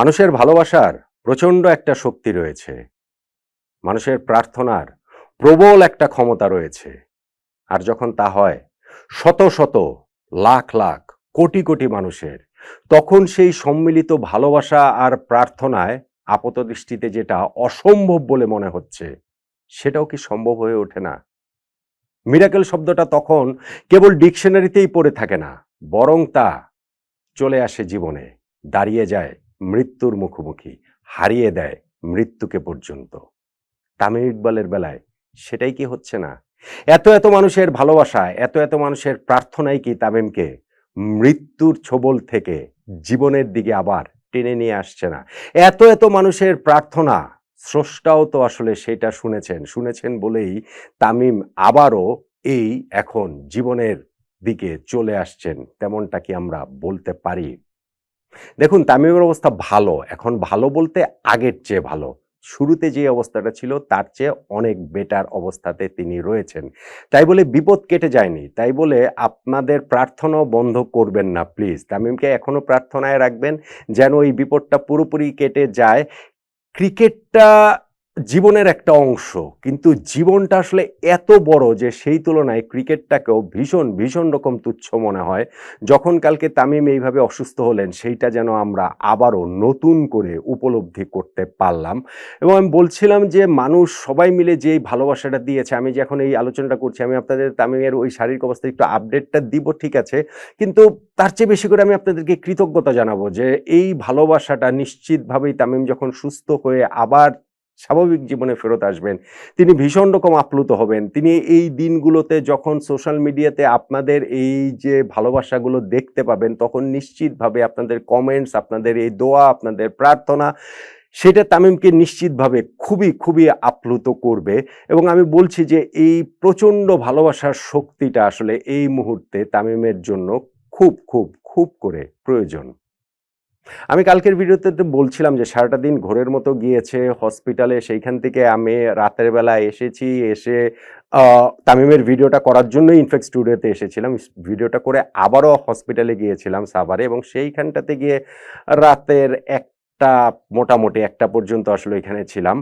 মানুষের ভালোবাসার প্রচণ্ড একটা শক্তি রয়েছে। মানুষের প্রার্থনার প্রবল একটা ক্ষমতা রয়েছে। আর যখন তা হয়, শত শত, লাখ লাখ, কোটি কোটি মানুষের, তখন সেই সম্মিলিত ভালোবাসা আর প্রার্থনায় আপাত দৃষ্টিতে যেটা অসম্ভব বলে মনে হচ্ছে, সেটাও কি সম্ভব হয়ে ওঠে না? মিরাকেল শব্দটা তখন কেবল ডিকশনারিতেই পড়ে থাকে না, বরং তা চলে আসে জীবনে, দাঁড়িয়ে যায় মৃত্যুর মুখোমুখি হারিয়ে দেয় মৃত্যুকে পর্যন্ত। তামিম ইকবালের বেলায় সেটাই কি হচ্ছে না? এত এত মানুষের ভালোবাসা, এত এত মানুষের প্রার্থনাই কি তামিমকে মৃত্যুর ছোবল থেকে জীবনের দিকে আবার টেনে নিয়ে আসছে না? এত এত মানুষের প্রার্থনা, স্রষ্টাও তো আসলে সেটা শুনেছেন শুনেছেন বলেই তামিম আবারও এই এখন জীবনের দিকে চলে আসছেন, তেমনটা কি আমরা বলতে পারি? দেখুন, তামিমের অবস্থা ভালো। এখন ভালো বলতে আগের চেয়ে ভালো। শুরুতে যে অবস্থাটা ছিল, তার চেয়ে অনেক বেটার অবস্থাতে তিনি রয়েছেন। তাই বলে বিপদ কেটে যায়নি। তাই বলে আপনাদের প্রার্থনাও বন্ধ করবেন না প্লিজ তামিমকে এখনও প্রার্থনায় রাখবেন যেন এই বিপদটা পুরোপুরি কেটে যায়। ক্রিকেটটা জীবনের একটা অংশ, কিন্তু জীবনটা আসলে এত বড় যে সেই তুলনায় ক্রিকেটটাকেও ভীষণ ভীষণ রকম তুচ্ছ মনে হয়। যখন কালকে তামিম এইভাবে অসুস্থ হলেন, সেইটা যেন আমরা আবারও নতুন করে উপলব্ধি করতে পারলাম। এবং আমি বলছিলাম যে মানুষ সবাই মিলে যে এই ভালোবাসাটা দিয়েছে, আমি যে এখন এই আলোচনাটা করছি, আমি আপনাদের তামিমের ওই শারীরিক অবস্থায় একটু আপডেটটা দিব, ঠিক আছে? কিন্তু তার চেয়ে বেশি করে আমি আপনাদেরকে কৃতজ্ঞতা জানাব যে এই ভালোবাসাটা নিশ্চিতভাবেই তামিম যখন সুস্থ হয়ে আবার স্বাভাবিক জীবনে ফেরত আসবেন। তিনি ভীষণ রকম আপ্লুত হবেন। তিনি এই দিনগুলোতে যখন সোশ্যাল মিডিয়াতে আপনাদের এই যে ভালোবাসাগুলো দেখতে পাবেন, তখন নিশ্চিতভাবে আপনাদের কমেন্টস আপনাদের এই দোয়া, আপনাদের প্রার্থনা, সেটা তামিমকে নিশ্চিতভাবে খুবই খুবই আপ্লুত করবে। এবং আমি বলছি যে এই প্রচণ্ড ভালোবাসার শক্তিটা আসলে এই মুহূর্তে তামিমের জন্য খুব খুব খুব করে প্রয়োজন। আমি কালকের ভিডিওতে তো বলছিলাম যে সারাটা দিন ঘোরের মতো গিয়েছে, হসপিটালে, সেইখান থেকে আমি রাতের বেলা এসেছি, এসে তামিমের ভিডিওটা করার জন্যই ইনফেক্ট স্টুডিওতে এসেছিলাম। ভিডিওটা করে আবারও হসপিটালে গিয়েছিলাম সাভারে এবং সেইখানটাতে গিয়ে রাতের একটা মোটামুটি একটা পর্যন্ত আসলে এখানে ছিলাম।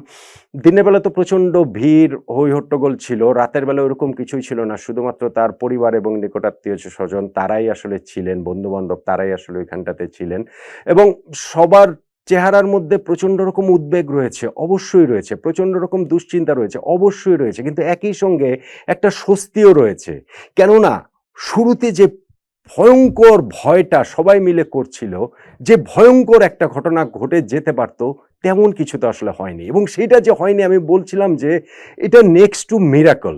দিনের বেলা তো প্রচণ্ড ভিড় হই হট্টগোল ছিল, রাতের বেলা ওরকম কিছুই ছিল না। শুধুমাত্র তার পরিবার এবং নিকটাত্মীয় স্বজন তারাই আসলে ছিলেন বন্ধু বান্ধব তারাই আসলে ওইখানটাতে ছিলেন। এবং সবার চেহারার মধ্যে প্রচণ্ড রকম উদ্বেগ রয়েছে, অবশ্যই রয়েছে। প্রচণ্ড রকম দুশ্চিন্তা রয়েছে, অবশ্যই রয়েছে। কিন্তু একই সঙ্গে একটা স্বস্তিও রয়েছে। কেননা, শুরুতে যে ভয়ঙ্কর ভয়টা সবাই মিলে করছিল যে ভয়ঙ্কর একটা ঘটনা ঘটে যেতে পারতো, তেমন কিছু তো আসলে হয়নি। এবং সেটা যে হয়নি, আমি বলছিলাম যে এটা নেক্সট টু মিরাকল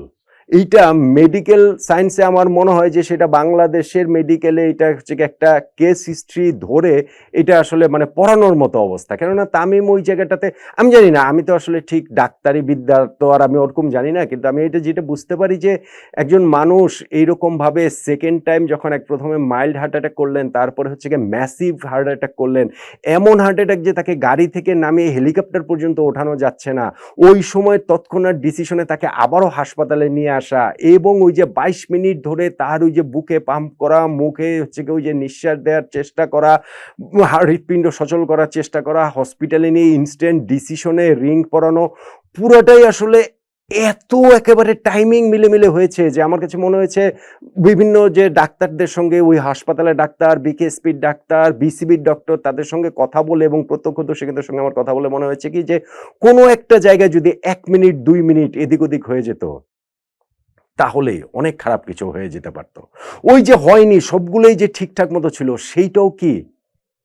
এইটা মেডিকেল সায়েন্সে আমার মনে হয় যে সেটা বাংলাদেশের মেডিকেলে এটা হচ্ছে একটা কেস হিস্ট্রি ধরে এটা আসলে মানে পড়ানোর মতো অবস্থা। কেননা তামিম ওই জায়গাটাতে, আমি জানি না, আমি তো আসলে ঠিক ডাক্তারি বিদ্যা তো আর আমি ওরকম জানি না, কিন্তু আমি এটা যেটা বুঝতে পারি যে একজন মানুষ এইরকমভাবে সেকেন্ড টাইম যখন এক প্রথমে মাইল্ড হার্ট অ্যাটাক করলেন, তারপরে হচ্ছে গিয়ে ম্যাসিভ হার্ট অ্যাটাক করলেন, এমন হার্ট অ্যাটাক যে তাকে গাড়ি থেকে নামিয়ে হেলিকপ্টার পর্যন্ত ওঠানো যাচ্ছে না, ওই সময় তৎক্ষণাৎ ডিসিশনে তাকে আবারও হাসপাতালে নিয়ে আসা এবং ওই যে বাইশ মিনিট ধরে তার ওই যে বুকে পাম্প করা, মুখে হচ্ছে কি ওই যে নিঃশ্বাস দেওয়ার চেষ্টা করা, হৃৎপিণ্ড সচল করার চেষ্টা করা হসপিটালে নিয়ে ইনস্ট্যান্ট ডিসিশনে রিং পরানো, পুরোটাই আসলে এত একেবারে টাইমিং মিলে মিলে হয়েছে যে আমার কাছে মনে হয়েছে বিভিন্ন যে ডাক্তারদের সঙ্গে, ওই হাসপাতালের ডাক্তার বিকেএসপির ডাক্তার বিসিবির ডক্টর তাদের সঙ্গে কথা বলে এবং প্রত্যক্ষদর্শীদের সঙ্গে আমার কথা বলে মনে হয়েছে কি যে কোনো একটা জায়গায় যদি এক মিনিট, দুই মিনিট এদিক ওদিক হয়ে যেত। তাহলে অনেক খারাপ কিছু হয়ে যেতে পারত। ওই যে হয়নি, সবগুলোই যে ঠিকঠাক মতো ছিল, সেইটাও কি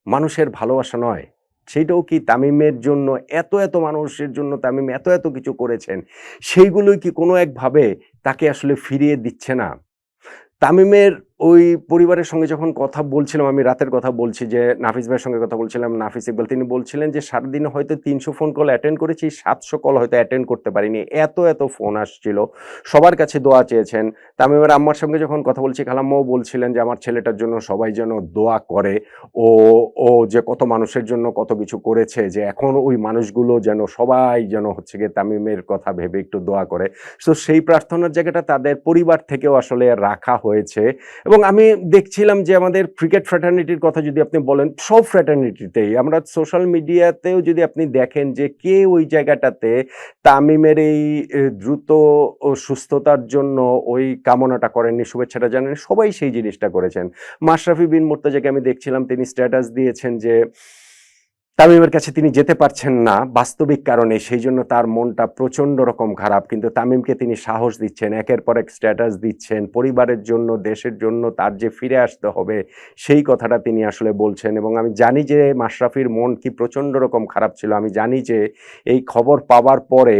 মানুষের ভালোবাসা নয়? সেইটাও কি তামিমের জন্য, এত এত মানুষের জন্য তামিম এত এত কিছু করেছেন, সেইগুলোই কি কোনো একভাবে তাকে আসলে ফিরিয়ে দিচ্ছে না? তামিমের ওই পরিবারের সঙ্গে যখন কথা বলছিলাম, আমি রাতের কথা বলছি যে নাফিস ভাইয়ের সঙ্গে কথা বলছিলাম, নাফিস ইকবাল, তিনি বলছিলেন যে সারাদিনে হয়তো তিনশো ফোন কল অ্যাটেন্ড করেছি, সাতশো কল হয়তো অ্যাটেন্ড করতে পারিনি। এত এত ফোন আসছিল। সবার কাছে দোয়া চেয়েছেন। তামিমের আম্মার সঙ্গে যখন কথা বলছি, খালাম্মাও বলছিলেন যে আমার ছেলেটার জন্য সবাই যেন দোয়া করে। ও ও যে কত মানুষের জন্য কত কিছু করেছে, যে এখন ওই মানুষগুলো যেন সবাই যেন হচ্ছে গিয়ে তামিমের কথা ভেবে একটু দোয়া করে। তো সেই প্রার্থনার জায়গাটা তাদের পরিবার থেকেও আসলে রাখা হয়েছে। এবং আমি দেখছিলাম যে আমাদের ক্রিকেট ফ্র্যাটার্নিটির কথা যদি আপনি বলেন, সব ফ্র্যাটার্নিটিতেই আমরা সোশ্যাল মিডিয়াতেও যদি আপনি দেখেন যে কে ওই জায়গাটাতে তামিমের এই দ্রুত সুস্থতার জন্য ওই কামনাটা করেননি, শুভেচ্ছাটা জানেন সবাই সেই জিনিসটা করেছেন। মাশরাফি বিন মোর্তাজাকে আমি দেখছিলাম, তিনি স্ট্যাটাস দিয়েছেন যে তামিমের কাছে তিনি যেতে পারছেন না বাস্তবিক কারণে, সেই জন্য তার মনটা প্রচণ্ড রকম খারাপ। কিন্তু তামিমকে তিনি সাহস দিচ্ছেন, একের পর এক স্ট্যাটাস দিচ্ছেন, পরিবারের জন্য, দেশের জন্য তার যে ফিরে আসতে হবে, সেই কথাটা তিনি আসলে বলছেন। এবং আমি জানি যে মাশরাফির মন কি প্রচণ্ড রকম খারাপ ছিল। আমি জানি যে এই খবর পাওয়ার পরে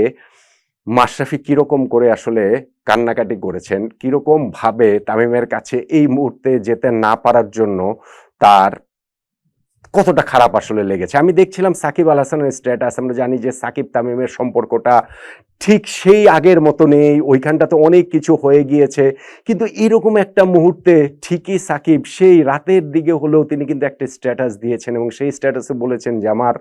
মাশরাফি কীরকম করে আসলে কান্নাকাটি করেছেন কীরকমভাবে তামিমের কাছে এই মুহূর্তে যেতে না পারার জন্য তার কতটা খারাপ আসলে লেগেছে। আমি দেখছিলাম সাকিব আল হাসানের স্ট্যাটাস আমরা জানি যে সাকিব তামিমের সম্পর্কটা ঠিক সেই আগের মতো নেই ওইখানটাতে অনেক কিছু হয়ে গিয়েছে। কিন্তু এরকম একটা মুহূর্তে ঠিকই সাকিব সেই রাতের দিকে হলেও তিনি কিন্তু একটা স্ট্যাটাস দিয়েছেন এবং সেই স্ট্যাটাসে বলেছেন যে, আমার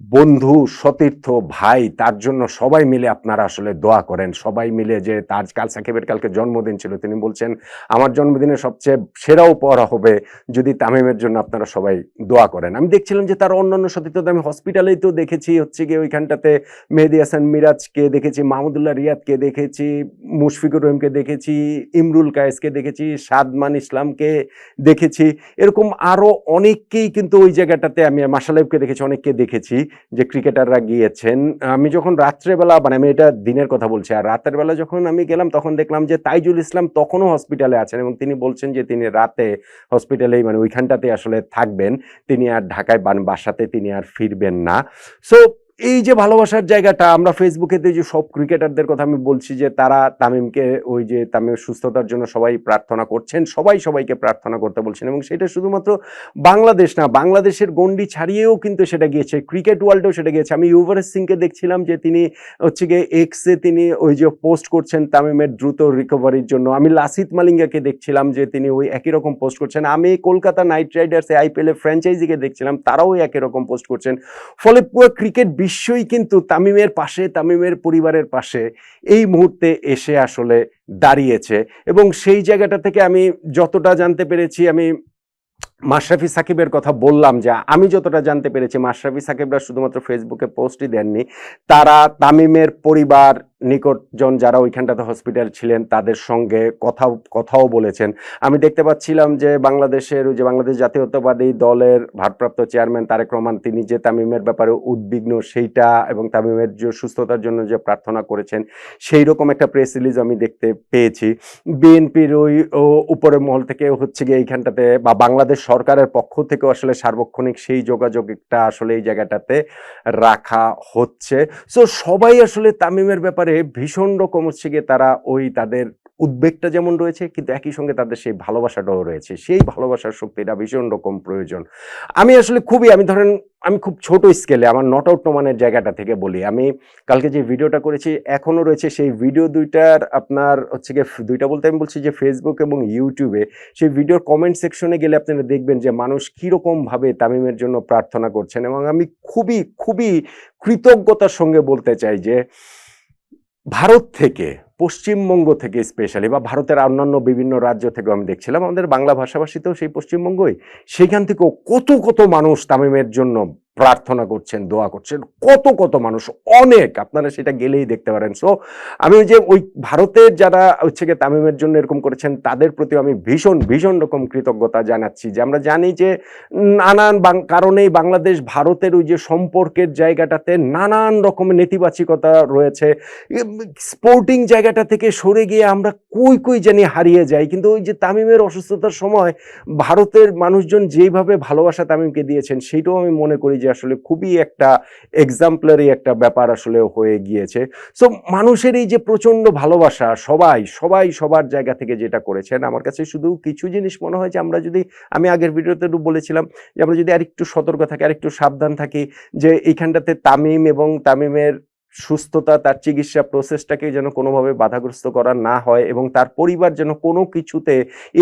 বন্ধু, সতীর্থ, ভাই, তার জন্য সবাই মিলে আপনারা আসলে দোয়া করেন। সবাই মিলে যে তার কাল সাকিবের কালকে জন্মদিন ছিল, তিনি বলছেন, আমার জন্মদিনে সবচেয়ে সেরা উপহার হবে যদি তামিমের জন্য আপনারা সবাই দোয়া করেন। আমি দেখছিলাম যে তার অন্যান্য সতীর্থ আমি হসপিটালেই তো দেখেছি, হচ্ছে গিয়ে ওইখানটাতে মেহেদি হাসান মিরাজকে দেখেছি, মাহমুদুল্লাহ রিয়াদকে দেখেছি, মুশফিকুর রহিমকে দেখেছি, ইমরুল কায়েসকে দেখেছি, সাদমান ইসলামকে দেখেছি। এরকম আরও অনেককেই কিন্তু ওই জায়গাটাতে আমি মাসালাইবকে দেখেছি, অনেককে দেখেছি। যে ক্রিকেটাররা গিয়েছেন, আমি যখন রাত্রেবেলা মানে আমি এটা দিনের কথা বলছি, আর রাতের বেলা যখন আমি গেলাম, তখন দেখলাম যে তাইজুল ইসলাম তখনও হসপিটালে আছেন এবং তিনি বলছেন যে তিনি রাতে হসপিটালেই মানে ওইখানটাতে আসলে থাকবেন। তিনি আর ঢাকায় বাসাতে তিনি আর ফিরবেন না। সো এই যে ভালোবাসার জায়গাটা, আমরা ফেসবুকে যে সব ক্রিকেটারদের কথা আমি বলছি যে তারা তামিমকে ওই যে তামিমের সুস্থতার জন্য সবাই প্রার্থনা করছেন, সবাই সবাইকে প্রার্থনা করতে বলছেন এবং সেটা শুধুমাত্র বাংলাদেশ না, বাংলাদেশের গন্ডি ছাড়িয়েও কিন্তু সেটা গিয়েছে ক্রিকেট ওয়ার্ল্ডেও সেটা গিয়েছে। আমি ইউভারেজ সিংকে দেখছিলাম যে তিনি হচ্ছে গিয়ে এক্সে তিনি ওই যে পোস্ট করছেন তামিমের দ্রুত রিকভারির জন্য। আমি লাসিত মালিঙ্গাকে দেখছিলাম যে তিনি ওই একই রকম পোস্ট করছেন। আমি কলকাতা নাইট রাইডার্স আইপিএল ফ্র্যাঞ্চাইজিকে দেখছিলাম, তারাও একই রকম পোস্ট করছেন। ফলে পুরো ক্রিকেট বিশ্বই কিন্তু তামিমের পাশে, তামিমের পরিবারের পাশে এই মুহূর্তে এসে আসলে দাঁড়িয়েছে। এবং সেই জায়গাটা থেকে আমি যতটা জানতে পেরেছি, আমি মাশরাফি সাকিবের কথা বললাম যা, আমি যতটা জানতে পেরেছি, মাশরাফি সাকিবরা শুধুমাত্র ফেসবুকে পোস্টই দেননি, তারা তামিমের পরিবার নিকটজন যারা ওইখানটাতে হসপিটাল ছিলেন, তাদের সঙ্গে কথা কথাও বলেছেন। আমি দেখতে পাচ্ছিলাম যে বাংলাদেশের ওই যে বাংলাদেশ জাতীয়তাবাদী দলের ভারপ্রাপ্ত চেয়ারম্যান তারেক রহমান, তিনি যে তামিমের ব্যাপারে উদ্বিগ্ন, সেইটা এবং তামিমের যে সুস্থতার জন্য যে প্রার্থনা করেছেন সেই রকম একটা প্রেস রিলিজ আমি দেখতে পেয়েছি। বিএনপির ওই, ও উপরের মহল থেকে হচ্ছে গিয়ে এইখানটাতে বা বাংলাদেশ সরকারের পক্ষ থেকে আসলে সার্বক্ষণিক সেই যোগাযোগটা আসলে এই জায়গাটাতে রাখা হচ্ছে। সো সবাই আসলে তামিমের ব্যাপারে ভীষণ রকম হচ্ছে গিয়ে তারা ওই তাদের উদ্বেগটা যেমন রয়েছে, কিন্তু একই সঙ্গে তাদের সেই ভালোবাসাটাও রয়েছে। সেই ভালোবাসার শক্তিটা ভীষণ রকম প্রয়োজন। আমি আসলে খুবই, আমি ধরেন, আমি খুব ছোট স্কেলে আমার নট আউট নোমানের জায়গাটা থেকে বলি। আমি কালকে যে ভিডিওটা করেছি, এখনও রয়েছে সেই ভিডিও দুইটার আপনার হচ্ছে গিয়ে, দুইটা বলতে আমি বলছি যে ফেসবুক এবং ইউটিউবে সেই ভিডিওর কমেন্ট সেকশনে গেলে আপনারা দেখবেন যে মানুষ কীরকমভাবে তামিমের জন্য প্রার্থনা করছেন এবং আমি খুবই খুবই কৃতজ্ঞতার সঙ্গে বলতে চাই যে ভারত থেকে, পশ্চিমবঙ্গ থেকে স্পেশালি বা ভারতের অন্যান্য বিভিন্ন রাজ্য থেকেও আমি দেখছিলাম, আমাদের বাংলা ভাষাভাষীতেও সেই পশ্চিমবঙ্গই। সেইখান থেকেও কত কত মানুষ তামিমের জন্য প্রার্থনা করছেন, দোয়া করছেন, কত কত মানুষ, অনেক, আপনারা সেটা গেলেই দেখতে পারেন। সো আমি ওই যে ওই ভারতের যারা হচ্ছে গিয়ে তামিমের জন্য এরকম করেছেন, তাদের প্রতি আমি ভীষণ ভীষণ রকম কৃতজ্ঞতা জানাচ্ছি যে আমরা জানি যে নানান কারণেই বাংলাদেশ ভারতের ওই যে সম্পর্কের জায়গাটাতে নানান রকমের নেতিবাচকতা রয়েছে। স্পোর্টিং জায়গাটা থেকে সরে গিয়ে আমরা কই কই জানি হারিয়ে যাই। কিন্তু ওই যে তামিমের অসুস্থতার সময় ভারতের মানুষজন যেইভাবে ভালোবাসা তামিমকে দিয়েছেন, সেইটাও আমি মনে করি যে আসলে খুবই একটা এক্সাম্পলারি একটা ব্যাপার আসলে হয়ে গিয়েছে। সো মানুষের এই যে প্রচণ্ড ভালোবাসা, সবাই সবাই সবার জায়গা থেকে যেটা করেছেন, আমার কাছে শুধু কিছু জিনিস মনে হয় যে আমরা যদি, আমি আগের ভিডিওতে বলেছিলাম যে আমরা যদি আরেকটু সতর্ক থাকি, আরেকটু সাবধান থাকি যে এইখানটাতে তামিম এবং তামিমের সুস্থতা, তার চিকিৎসা প্রসেসটাকে যেন কোনোভাবে বাধাগ্রস্ত করা না হয় এবং তার পরিবার যেন কোনো কিছুতে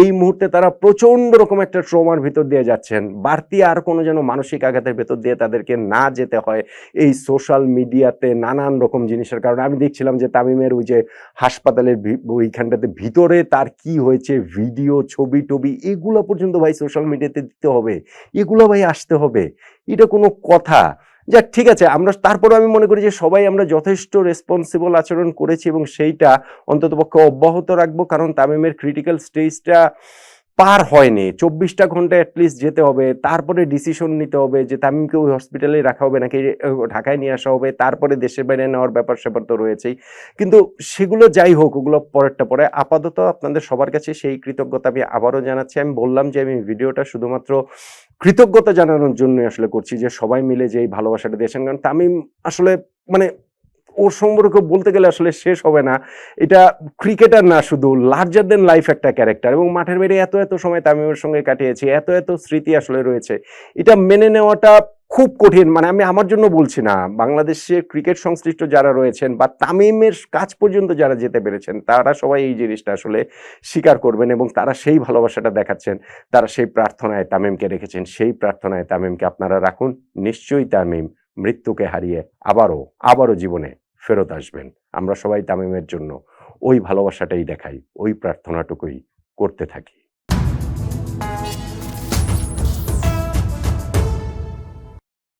এই মুহূর্তে তারা প্রচণ্ড রকম একটা ট্রমার ভিতর দিয়ে যাচ্ছেন। বাড়তি আর কোনো যেন মানসিক আঘাতের ভেতর দিয়ে তাদেরকে না যেতে হয় এই সোশ্যাল মিডিয়াতে নানান রকম জিনিসের কারণে। আমি দেখছিলাম যে তামিমের ওই যে হাসপাতালের ওইখানটাতে ভিতরে তার কি হয়েছে ভিডিও ছবি, টবি, এগুলো পর্যন্ত ভাই সোশ্যাল মিডিয়াতে দিতে হবে। এগুলো ভাই আসতে হবে। এটা কোনো কথা। যাক, ঠিক আছে, আমরা তারপরে আমি মনে করি যে সবাই আমরা যথেষ্ট রেসপন্সিবল আচরণ করেছি এবং সেইটা অন্ততপক্ষে অব্যাহত রাখব, কারণ তামিমের ক্রিটিক্যাল স্টেজটা পার হয়নি। চব্বিশটা ঘণ্টা অ্যাটলিস্ট যেতে হবে, তারপরে ডিসিশন নিতে হবে যে তামিমকে ওই হসপিটালে রাখা হবে নাকি ঢাকায় নিয়ে আসা হবে, তারপরে দেশের বাইরে নেওয়ার ব্যাপার স্যাপার তো রয়েছেই। কিন্তু সেগুলো যাই হোক, ওগুলো পরেরটা পরে। আপাতত আপনাদের সবার কাছে সেই কৃতজ্ঞতা আমি আবারও জানাচ্ছি। আমি বললাম যে আমি ভিডিওটা শুধুমাত্র কৃতজ্ঞতা জানানোর জন্য আসলে করছি যে সবাই মিলে যে এই ভালোবাসাটা দিয়েছেন। কারণ তামিম আসলে মানে ওর সম্পর্কে বলতে গেলে আসলে শেষ হবে না। এটা ক্রিকেটার না, শুধু লার্জার দেন লাইফ একটা ক্যারেক্টার এবং মাঠের বাইরে এত এত সময় তামিমের সঙ্গে কাটিয়েছি, এত এত স্মৃতি আসলে রয়েছে। এটা মেনে নেওয়াটা খুব কঠিন মানে আমি আমার জন্য বলছি না। বাংলাদেশে ক্রিকেট সংশ্লিষ্ট যারা রয়েছেন বা তামিমের কাজ পর্যন্ত যারা যেতে পেরেছেন, তারা সবাই এই জিনিসটা আসলে স্বীকার করবেন এবং তারা সেই ভালোবাসাটা দেখাচ্ছেন, তারা সেই প্রার্থনায় তামিমকে রেখেছেন, সেই প্রার্থনায় তামিমকে আপনারা রাখুন। নিশ্চয়ই তামিম মৃত্যুকে হারিয়ে আবারও আবারও জীবনে ফেরত আসবেন। আমরা সবাই তামিমের জন্য ওই ভালোবাসাটাই দেখাই, ওই প্রার্থনাটুকুই করতে থাকি।